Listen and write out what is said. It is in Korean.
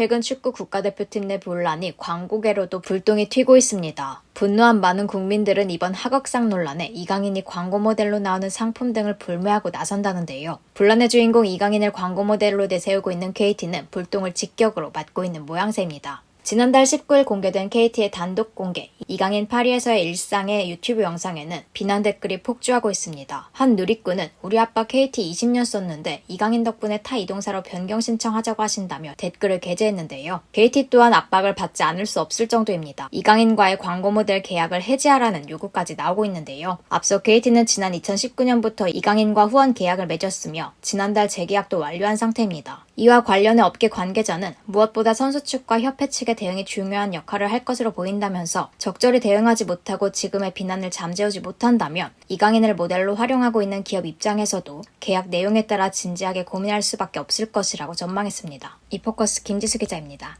최근 축구 국가대표팀 내 논란이 광고계로도 불똥이 튀고 있습니다. 분노한 많은 국민들은 이번 하극상 논란에 이강인이 광고 모델로 나오는 상품 등을 불매하고 나선다는데요. 분란의 주인공 이강인을 광고 모델로 내세우고 있는 KT는 불똥을 직격으로 맞고 있는 모양새입니다. 지난달 19일 공개된 KT의 단독 공개, 이강인 파리에서의 일상의 유튜브 영상에는 비난 댓글이 폭주하고 있습니다. 한 누리꾼은 우리 아빠 KT 20년 썼는데 이강인 덕분에 타 이동사로 변경 신청하자고 하신다며 댓글을 게재했는데요. KT 또한 압박을 받지 않을 수 없을 정도입니다. 이강인과의 광고 모델 계약을 해지하라는 요구까지 나오고 있는데요. 앞서 KT는 지난 2019년부터 이강인과 후원 계약을 맺었으며 지난달 재계약도 완료한 상태입니다. 이와 관련해 업계 관계자는 무엇보다 선수 측과 협회 측의 대응이 중요한 역할을 할 것으로 보인다면서 적절히 대응하지 못하고 지금의 비난을 잠재우지 못한다면 이강인을 모델로 활용하고 있는 기업 입장에서도 계약 내용에 따라 진지하게 고민할 수밖에 없을 것이라고 전망했습니다. 이포커스 김지수 기자입니다.